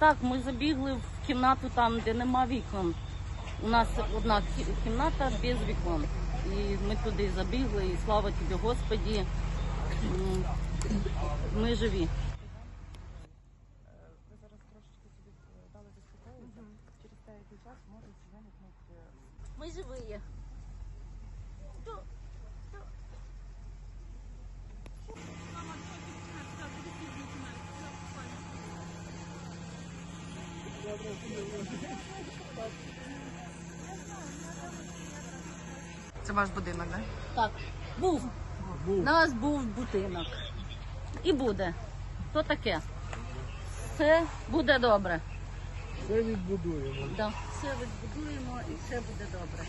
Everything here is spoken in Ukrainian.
так, ми забігли в кімнату там, де нема вікон. У нас одна кімната без вікон. І ми туди забігли, і слава тобі, Господі. Ми живі. Ви зараз трошечки собі дали заспокоїтися. Через деякий час може виникнути Ми живі. Це ваш будинок, так? Так, був. У нас був будинок. І буде. То таке. Все буде добре. Все відбудуємо. Да. Все відбудуємо і все буде добре.